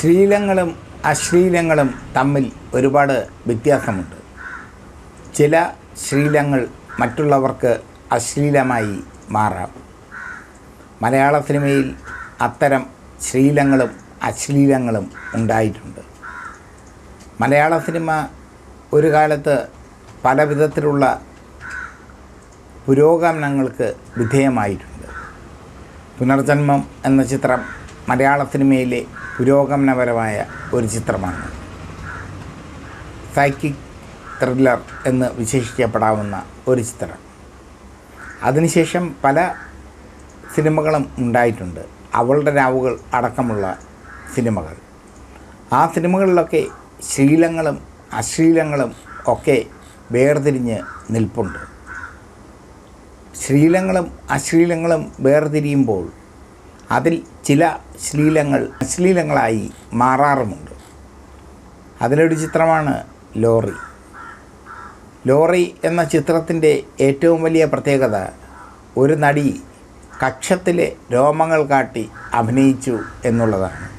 ശ്ലീലങ്ങളും അശ്ലീലങ്ങളും തമ്മിൽ ഒരുപാട് വ്യത്യാസമുണ്ട്. ചില ശ്രീലങ്ങൾ മറ്റുള്ളവർക്ക് അശ്ലീലമായി മാറാം. മലയാള സിനിമയിൽ അത്തരം ശ്രീലങ്ങളും അശ്ലീലങ്ങളും ഉണ്ടായിട്ടുണ്ട്. മലയാള സിനിമ ഒരു കാലത്ത് പല വിധത്തിലുള്ള പുരോഗമനങ്ങൾക്ക് വിധേയമായിട്ടുണ്ട്. പുനർജന്മം എന്ന ചിത്രം മലയാള സിനിമയിലെ പുരോഗമനപരമായ ഒരു ചിത്രമാണ്. സൈക്കിക് ത്രില്ലർ എന്ന് വിശേഷിക്കപ്പെടാവുന്ന ഒരു ചിത്രം. അതിനുശേഷം പല സിനിമകളും ഉണ്ടായിട്ടുണ്ട്. അവളുടെ രാവുകൾ അടക്കമുള്ള സിനിമകൾ. ആ സിനിമകളിലൊക്കെ ശീലങ്ങളും അശ്ലീലങ്ങളും ഒക്കെ വേർതിരിഞ്ഞ് നിൽപ്പുണ്ട്. ശ്രീലങ്ങളും അശ്ലീലങ്ങളും വേർതിരിയുമ്പോൾ അതിൽ ചില ശ്ലീലങ്ങൾ അശ്ലീലങ്ങളായി മാറാറുമുണ്ട്. അതിലൊരു ചിത്രമാണ് ലോറി. ലോറി എന്ന ചിത്രത്തിന്റെ ഏറ്റവും വലിയ പ്രത്യേകത ഒരു നടി കക്ഷത്തിലെ രോമങ്ങൾ കാട്ടി അഭിനയിച്ചു എന്നുള്ളതാണ്.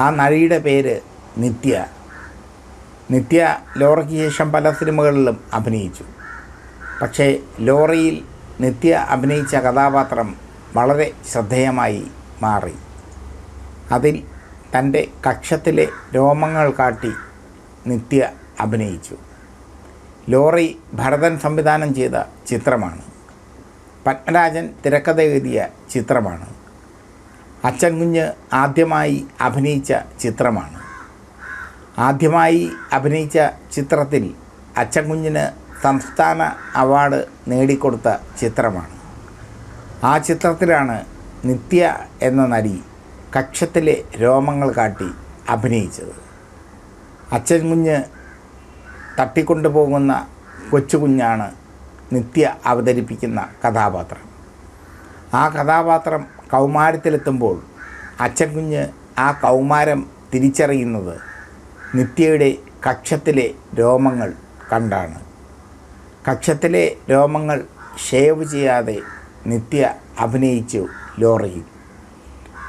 ആ നടിയുടെ പേര് നിത്യ. നിത്യ ലോറിക്ക് ശേഷം പല സിനിമകളിലും അഭിനയിച്ചു. പക്ഷേ ലോറിയിൽ നിത്യ അഭിനയിച്ച കഥാപാത്രം വളരെ ശ്രദ്ധേയമായി മാറി. അതിൽ തന്റെ കക്ഷത്തിലെ രോമങ്ങൾ കാട്ടി നിത്യ അഭിനയിച്ചു. ലോറി ഭരതൻ സംവിധാനം ചെയ്ത ചിത്രമാണ്. പത്മരാജൻ തിരക്കഥ എഴുതിയ ചിത്രമാണ്. അച്ഛൻ കുഞ്ഞ് ആദ്യമായി അഭിനയിച്ച ചിത്രമാണ്. ആദ്യമായി അഭിനയിച്ച ചിത്രത്തിൽ അച്ഛൻ കുഞ്ഞിന് സംസ്ഥാന അവാർഡ് നേടിക്കൊടുത്ത ചിത്രമാണ്. ആ ചിത്രത്തിലാണ് നിത്യ എന്ന നടി കക്ഷത്തിലെ രോമങ്ങൾ കാട്ടി അഭിനയിച്ചത്. അച്ഛൻ കുഞ്ഞ് തട്ടിക്കൊണ്ടുപോകുന്ന കൊച്ചുകുഞ്ഞാണ് നിത്യ അവതരിപ്പിക്കുന്ന കഥാപാത്രം. ആ കഥാപാത്രം കൗമാരത്തിലെത്തുമ്പോൾ അച്ഛൻ കുഞ്ഞ് ആ കൗമാരം തിരിച്ചറിയുന്നത് നിത്യയുടെ കക്ഷത്തിലെ രോമങ്ങൾ കണ്ടാണ്. കക്ഷത്തിലെ രോമങ്ങൾ ഷേവ് ചെയ്യാതെ നിത്യ അഭിനയിച്ചു ലോറിയിൽ.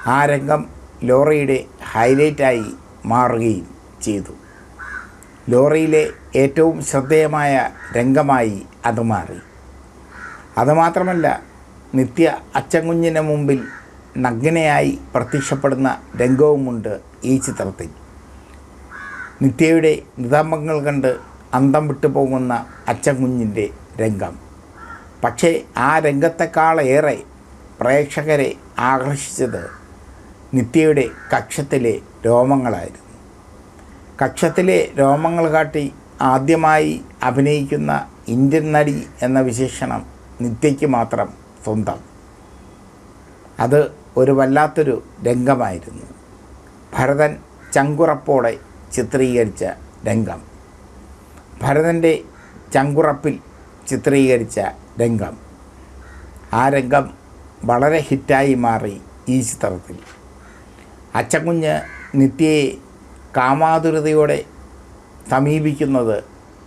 ആ രംഗം ലോറിയുടെ ഹൈലൈറ്റായി മാറുകയും ചെയ്തു. ലോറിയിലെ ഏറ്റവും ശ്രദ്ധേയമായ രംഗമായി അത് മാറി. അതുമാത്രമല്ല നിത്യ അച്ചങ്കുഞ്ഞിന് മുമ്പിൽ നഗ്നയായി പ്രത്യക്ഷപ്പെടുന്ന രംഗവുമുണ്ട് ഈ ചിത്രത്തിൽ. നിത്യയുടെ നിതാമ്പങ്ങൾ കണ്ട് അന്തം വിട്ടു പോകുന്ന അച്ചൻകുഞ്ഞിന്റെ രംഗം. പക്ഷേ ആ രംഗത്തെക്കാളേറെ പ്രേക്ഷകരെ ആകർഷിച്ചത് നിത്യയുടെ കക്ഷത്തിലെ രോമങ്ങളായിരുന്നു. കക്ഷത്തിലെ രോമങ്ങൾ കാട്ടി ആദ്യമായി അഭിനയിക്കുന്ന ഇന്ത്യൻ നടി എന്ന വിശേഷണം നിത്യയ്ക്ക് മാത്രം സ്വന്തം. അത് ഒരു വല്ലാത്തൊരു രംഗമായിരുന്നു. ഭരതൻ ചങ്കുറപ്പോടെ ചിത്രീകരിച്ച രംഗം. ഭരതന്റെ ചങ്കുറപ്പിൽ ചിത്രീകരിച്ച രംഗം. ആ രംഗം വളരെ ഹിറ്റായി മാറി ഈ ചിത്രത്തിൽ. അച്ചക്കുഞ്ഞ് നിത്യയെ കാമാതുരതയോടെ സമീപിക്കുന്നത്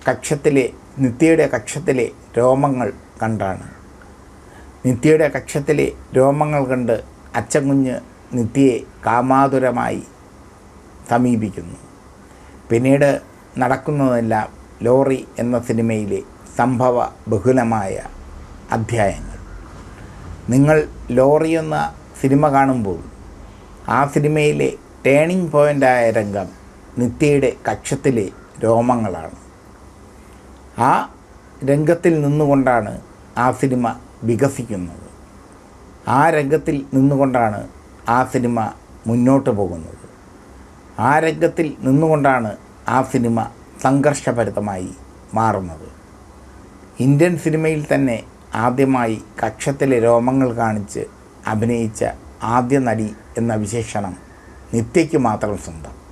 കക്ഷത്തിലെ നിത്യയുടെ കക്ഷത്തിലെ രോമങ്ങൾ കണ്ടാണ്. നിത്യയുടെ കക്ഷത്തിലെ രോമങ്ങൾ കണ്ട് അച്ചക്കുഞ്ഞ് നിത്യയെ കാമാതുരമായി സമീപിക്കുന്നു. പിന്നീട് നടക്കുന്നതെല്ലാം ലോറി എന്ന സിനിമയിലെ സംഭവ ബഹുലമായ അധ്യായങ്ങൾ. നിങ്ങൾ ലോറി എന്ന സിനിമ കാണുമ്പോൾ ആ സിനിമയിലെ ടേണിംഗ് പോയിന്റായ രംഗം നിത്യയുടെ കക്ഷത്തിലെ രോമങ്ങളാണ്. ആ രംഗത്തിൽ നിന്നുകൊണ്ടാണ് ആ സിനിമ വികസിക്കുന്നത്. ആ രംഗത്തിൽ നിന്നുകൊണ്ടാണ് ആ സിനിമ മുന്നോട്ട് പോകുന്നത്. ആ രംഗത്തിൽ നിന്നുകൊണ്ടാണ് ആ സിനിമ സംഘർഷഭരിതമായി മാറുന്നത്. ഇന്ത്യൻ സിനിമയിൽ തന്നെ ആദ്യമായി കക്ഷത്തിലെ രോമങ്ങൾ കാണിച്ച് അഭിനയിച്ച ആദ്യ നടി എന്ന വിശേഷണം നിത്യയ്ക്ക് മാത്രം സ്വന്തം.